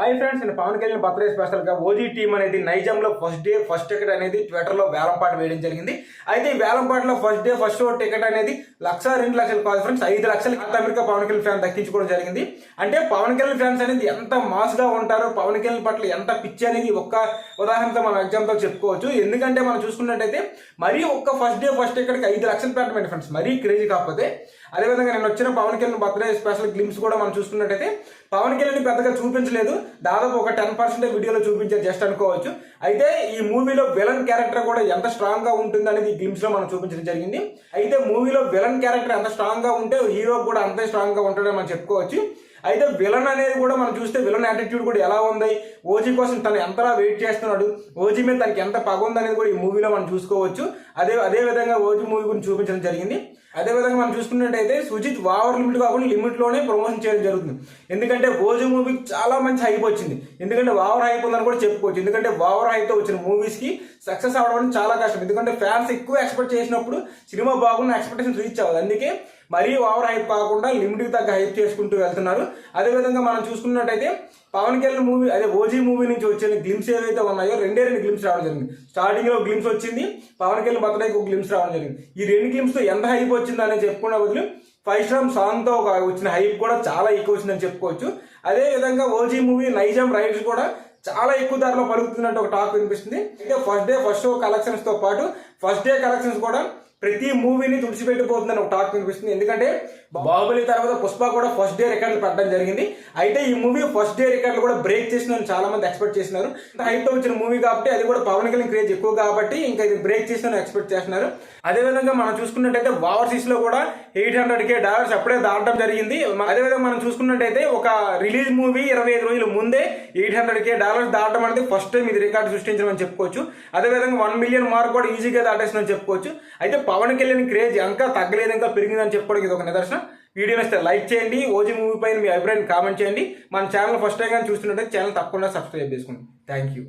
Hi friends నేను Pawan Kalyan birthday స్పెషల్గా OG team అనేది నైజంలో ఫస్ట్ డే ఫస్ట్ టికెట్ అనేది ట్విట్టర్లో వేలంపాట వేయడం జరిగింది. అయితే ఈ వేలంపాటలో first day first show ticket అనేది లక్ష రెండు లక్షలు కాదు ఫ్రెండ్స్ ఐదు లక్షలు అమెరికా పవన్ కళ్యాణ్ ఫ్యాన్ దక్కించుకోవడం జరిగింది. అంటే పవన్ కళ్యాణ్ ఫ్యాన్స్ అనేది ఎంత మాస్గా ఉంటారో పవన్ కళ్యాణ్ పట్ల ఎంత పిచ్చి అనేది ఒక్క ఉదాహరణతో మనం ఎగ్జాంపుల్ చెప్పుకోవచ్చు. ఎందుకంటే మనం చూసుకున్నట్టయితే మరీ ఒక్క ఫస్ట్ డే ఫస్ట్ టికెట్కి ఐదు లక్షలు పెట్టడం ఫ్రెండ్స్ మరీ క్రేజీ కాకపోతే అదేవిధంగా నేను వచ్చిన Pawan Kalyan birthday special glimpse కూడా మనం చూసుకున్నట్టయితే పవన్ కళ్యాణ్ పెద్దగా చూపించలేదు. దాదాపు ఒక టెన్ పర్సెంట్ వీడియోలో చూపించారు జస్ట్ అనుకోవచ్చు. అయితే ఈ మూవీలో విలన్ క్యారెక్టర్ కూడా ఎంత స్ట్రాంగ్గా ఉంటుంది అనేది ఈ గ్లిమ్స్లో మనం చూపించడం జరిగింది. అయితే మూవీలో విలన్ క్యారెక్టర్ ఎంత స్ట్రాంగ్గా ఉంటే హీరో కూడా అంతే స్ట్రాంగ్గా ఉంటాడని మనం చెప్పుకోవచ్చు. అయితే విలన్ అనేది కూడా మనం చూస్తే విలన్ యాటిట్యూడ్ కూడా ఎలా ఉంది? ఓజీ కోసం తను ఎంతలా వెయిట్ చేస్తున్నాడు? ఓజీ మీద తనకి ఎంత పగ ఉందనేది కూడా ఈ మూవీలో మనం చూసుకోవచ్చు. అదే అదే విధంగా ఓజీ మూవీ గురించి చూపించడం జరిగింది. అదే విధంగా మనం చూసుకున్నట్టయితే సుజిత్ ఓవర్ లిమిట్ కాకుండా లిమిట్లోనే ప్రమోషన్ చేయడం జరుగుతుంది. ఎందుకంటే ఓజీ మూవీకి చాలా మంచి హైప్ వచ్చింది. ఎందుకంటే ఓవర్ హైప్ ఉందని కూడా చెప్పుకోవచ్చు. ఎందుకంటే ఓవర్ హైప్తో వచ్చిన మూవీస్కి సక్సెస్ అవ్వడం చాలా కష్టం. ఎందుకంటే ఫ్యాన్స్ ఎక్కువ ఎక్స్పెక్ట్ చేసినప్పుడు సినిమా బాగున్న ఎక్స్పెక్టేషన్ రీచ్ అవ్వదు. అందుకే మరీ ఓవర్ హైప్ కాకుండా లిమిట్కి తగ్గ హైప్ చేసుకుంటూ వెళ్తున్నారు. అదేవిధంగా మనం చూసుకున్నట్టయితే పవన్ కళ్యాణ్ మూవీ అదే ఓజీ మూవీ నుంచి వచ్చిన గ్లిమ్స్ ఏవైతే ఉన్నాయో రెండే రెండు గ్లిమ్స్ రావడం జరిగింది. స్టార్టింగ్లో గ్లిమ్స్ వచ్చింది పవన్ కళ్యాణ్ బర్త్డేకి ఒక గ్లిమ్స్ రావడం జరిగింది. ఈ రెండు గ్లిమ్స్తో ఎంత హైప్ వచ్చిందో అనేది చెప్పుకునే బదులు ఫైవ్ స్టార్ సాంగ్తో వచ్చిన హైప్ కూడా చాలా ఎక్కువ వచ్చిందని చెప్పుకోవచ్చు. అదే విధంగా ఓజీ మూవీ నైజాం రైడ్స్ కూడా చాలా ఎక్కువ ధరలో పలుకుతున్నట్టు ఒక టాక్ వినిపిస్తుంది. అయితే ఫస్ట్ డే ఫస్ట్ షో కలెక్షన్స్తో పాటు ఫస్ట్ డే కలెక్షన్స్ కూడా ప్రతి మూవీని తుడిచిపెట్టిపోతుందని ఒక టాక్ వినిపిస్తుంది. ఎందుకంటే బాహుబలి తర్వాత పుష్ప కూడా ఫస్ట్ డే రికార్డులు పెట్టడం జరిగింది. అయితే ఈ మూవీ ఫస్ట్ డే రికార్డులు కూడా బ్రేక్ చేసిందని చాలా మంది ఎక్స్పెక్ట్ చేస్తున్నారు హైట్తో వచ్చిన మూవీ కాబట్టి అది కూడా పవన్ కళ్యాణ్ క్రేజ్ ఎక్కువ కాబట్టి ఇంకా ఇది బ్రేక్ చేసిన ఎక్స్పెక్ట్ చేస్తున్నారు. అదే విధంగా మనం చూసుకున్నట్టయితే ఓవర్సీస్లో కూడా ఎయిట్ హండ్రెడ్ కే డాలర్స్ అప్పుడే దాటడం జరిగింది. అదే విధంగా మనం చూసుకున్నట్టయితే ఒక రిలీజ్ మూవీ ఇరవై ఐదు రోజుల ముందే ఎయిట్ హండ్రెడ్ కే డాలర్స్ దాటడం అనేది ఫస్ట్ టైం ఇది రికార్డు సృష్టించడం అని చెప్పుకోవచ్చు. అదేవిధంగా వన్ మిలియన్ మార్క్ కూడా ఈజీగా దాటేసిందని చెప్పుకోవచ్చు. అయితే పవన్ కళ్యాణ్ క్రేజ్ ఇంకా తగ్గలేదు ఇంకా పెరిగిందని చెప్పుకోవడానికి ఇది ఒక నిదర్శనం. వీడియో నచ్చితే లైక్ చేయండి. ఓజీ మూవీ పైన మీ అభిప్రాయం కామెంట్ చేయండి. మన ఛానల్ ఫస్ట్ టైం కానీ చూస్తున్నట్టే ఛానల్ తప్పకుండా సబ్స్క్రైబ్ చేసుకోండి. Thank you.